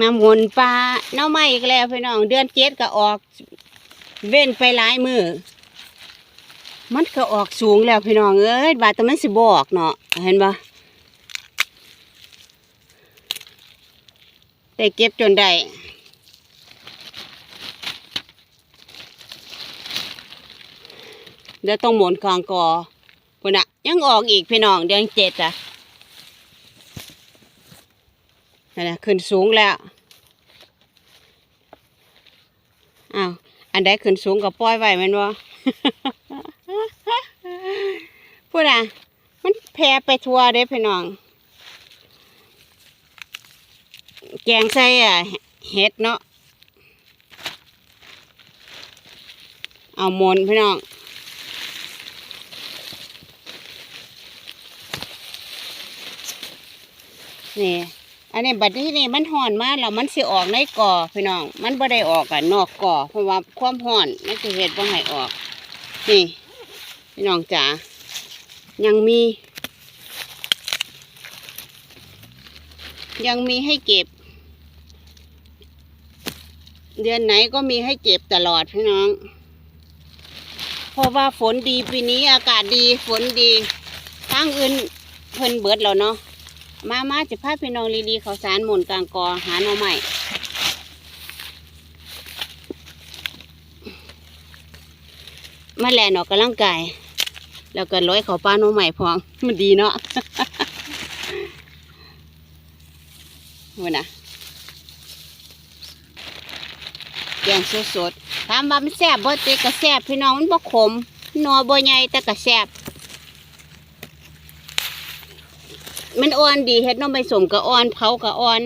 มาหมุนปลาเน่าไม้อีกแล้วพี่น้อง เดือนเจ็ดก็ออก เว้นไปหลายมือมันก็ออกสูงแล้วพี่น้องเอ้ยบาดแต่มันสิบออกเนาะเห็นปะได้เก็บจนได้เดี๋ยวต้องหมุนกองกอพุ่นอะยังออกอีกพี่น้องเดือนเจ็ดอะ นั่นนะขึ้นสูงแล้วอ้าวอันใดขึ้นสูงก็ปล่อยไว้มันวะพูดอะ มันแพร่ไปทั่วเด้พี่น้อง แกงใส่อะเห็ดเนาะเอามนพี่น้องนี่ อันนี้บัดที่นี่มันห่อนมากแล้วมันสิออกในก่อพี่น้อง มันบ่ได้ออกกันนอกก่อเพราะว่าความห่อนมันจะเห็ดบ่ให้ออก นี่ พี่น้องจ๋ายังมี ยังมีให้เก็บ เดือนไหนก็มีให้เก็บตลอดพี่น้องเพราะว่าฝนดีปีนี้อากาศดีฝนดีทางอื่นเพิ่นเบิดแล้วเนาะ มามาจะพาพี่น้องลีๆเขาวสารหมุนกลางกอหาหน่อใหม่มาแล่นออกกำลังกายแล้วก็ร้อยเขาป้าหน่อใหม่พองมันดีเนาะวันนะแกงสดๆถามว่ามันแซ่บบ่เตะก็แซ่บพี่น้องมันบ่ขมหนอบ่ใหญ่แต่ก็แซ่บ มันอ่อนดีเฮ็ดน้องใบสมก็อ่อนเผาก็อ่อน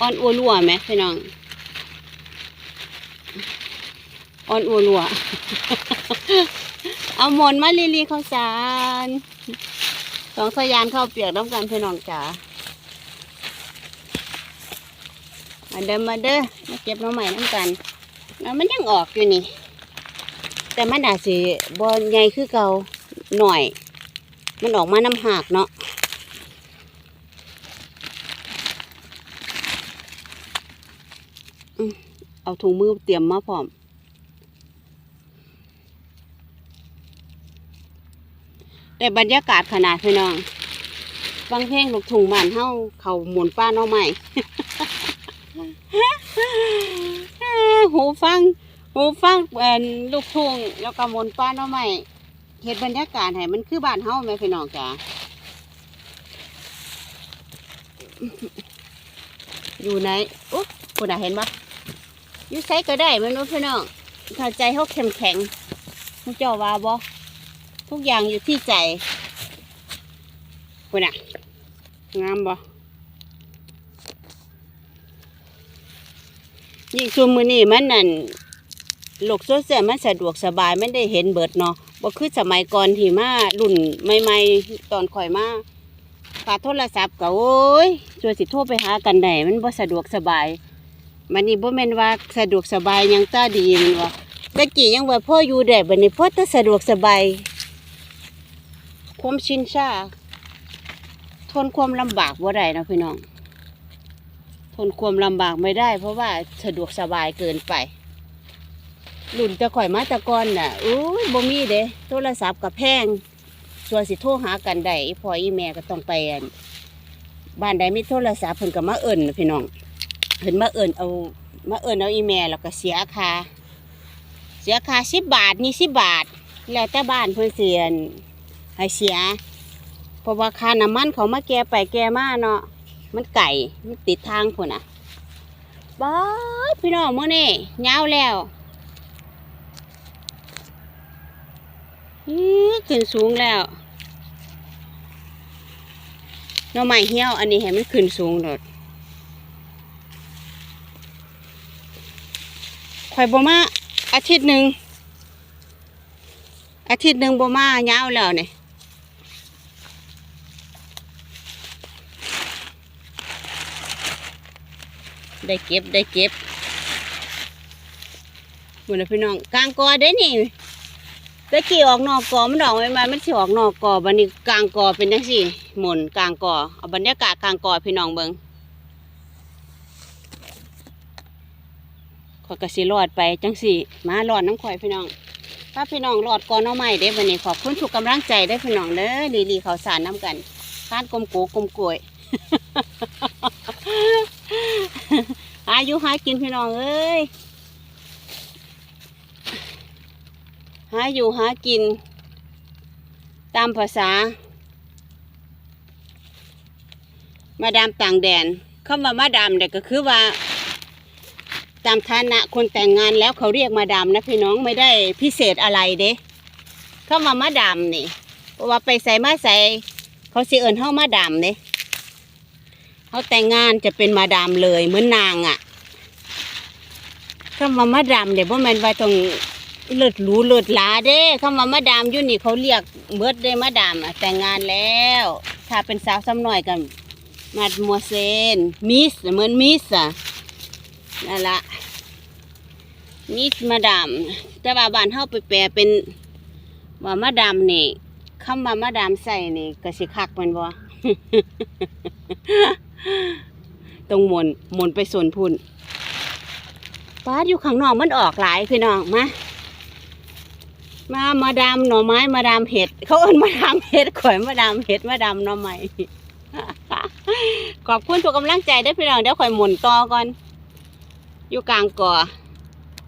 อ่อนอัวรัวไหมพี่น้องอ่อนอัวรัวเอาหมอนมาลีลีข้าวสารสองสยานข้าวเปียกน้ำกันพี่น้องจ๋ามาเดินมาเด้อมาเก็บน้องใหม่น้ำกันแล้วมันยังออกอยู่นี่ แต่มันอาจสิบอลใหญ่คือเก่าหน่อย มันออกมาน้ำหักเนาะ เอาถุงมือเตรียมมาพร้อม แต่บรรยากาศขนาดพี่น้องฟังเพลงลูกทุ่งบ้านเฮาเขาหมุนป้าน้องใหม่หูฟังหูฟังเป็นลูกทุ่งแล้วก็หมุนป้าน้องใหม่เห็นบรรยากาศให้มันคือบ้านเฮาไหมพี่น้องจ๋าอยู่ไหนอุ๊บคุณน่ะเห็นปะ ยู่ใช้ก็ได้มันว่าพี่น้องถ้าใจเขาแข็งแข็งๆเขาเจ้าว่าบ่ทุกอย่างอยู่ที่ใจคุณน่ะงามบ่ยิ่งซุมมือนี่มันนั่นโลกโซเชียลมันสะดวกสบายมันได้เห็นเบิดเนาะบ่คือสมัยก่อนที่มารุ่นใหม่ๆตอนข่อยมาขาดโทรศัพท์ก็โอ้ยช่วยสิโทรไปหากันได้มันบ่สะดวกสบาย มันนี่บ่แม่นว่าสะดวกสบายยังตาดีแมันว่าตะกี้ยังว่าพ่ออยู่ได้บัดนี้พ่อแตะสะดวกสบายความชินชาทนความลำบากบ่ได้นะพี่น้อง ทนความลำบากไม่ได้ เพราะว่าสะดวกสบายเกินไปรุ่นตะข่อยมาตะกอนน่ะอู้ยบ่มีเด้โทรศัพท์กับแพงส่วนสิโทรหากันได้พ่ออีแม่ก็ต้องไปบ้านใดไมีโทรศัพท์เพิ่นก็มาเอิ้นะพี่น้อง เพิ่นมาเอิญเอามาเอิญเอาอีแม่แล้วก็เสียค่าเสียค่าสิบบาทนี่สิบบาท แล้วแต่บ้านเพิ่นเสียนให้เสียเพราะว่าค่าน้ำมันเขามาแก่ไปแก่มาเนาะมันไก่มันติดทางพุ่นอะบ้ายพี่น้องมื้อนี้ยาวแล้วอืขึ้นสูงแล้วน่องไม้เหี่ยว อันนี้ให้มันขึ้นสูงโดด ข่อยบ่มาอาทิตย์หนึ่งอาทิตย์หนึ่งบ่มายาวแล้วเนี่ยได้เก็บได้เก็บหมดแล้วพี่น้องกลางกอได้นี่ตะกี้ออกนอกกอมันดอกไม่มามันสิออกนอกกอบัดนี้กลางกอเป็นจังซี่หมุนกลางกอเอาบรรยากาศกลางกอพี่น้องเบิง ข่อยก็สิรอดไปจังสี่มารอดน้ำข่อยพี่น้องถ้าพี่น้องรอดก่อนเอาใหม่เด้วันนี้ขอบคุณทุกกำลังใจได้พี่น้องเด้อลีลีเขาวสารน้ำกันคานกลมโกกลมกลวยอายุหากินพี่น้องเอ้ยหาอยู่หากิน ตามภาษา มาดามต่างแดนคำว่ามาดามเนี่ยก็คือว่า ตามฐานะคนแต่งงานแล้วเขาเรียกมาดามนะพี่น้องไม่ได้พิเศษอะไรเด้เข้ามามาดามนี่เพราะว่าไปใส่มาใส่เขาสิเอิญเข้ามาดามเด้เขาแต่งงานจะเป็นมาดามเลยเหมือนนางอะ่ะเข้ามามาดามเดี๋ยวพ่อแม่นว่าต้องเลิศหรูเลิศลาเด้เข้ามามาดามอยู่นี่เขาเรียกเบิดได้มาดามอะแต่งงานแล้ว ถ้าเป็นสาวซ้ำหน่อยกันมาดมัวเซนมิสเหมือนมิสอะนั่นละ นี่มาดามแต่ว่าบ้านเฮาไปแปลเป็นว่ามาดามนี่คำว่ามาดามใส่นี่ก็สิคักแมันบ่ตรงหมนหมนไปส่วนพุ่นป้าดอยู่ข้างนอกมันออกหลายพี่น้องมามามาดามหน่อไม้มาดามเห็ด เขาเอิ้นมาดามเห็ดข่อยมาดามเห็ดมาดามหน่อไม้ขอบคุณทุกกำลังใจเด้พี่น้องเดี๋ยวข่อยหมุนต่อก่อน อยู่กลางก่อ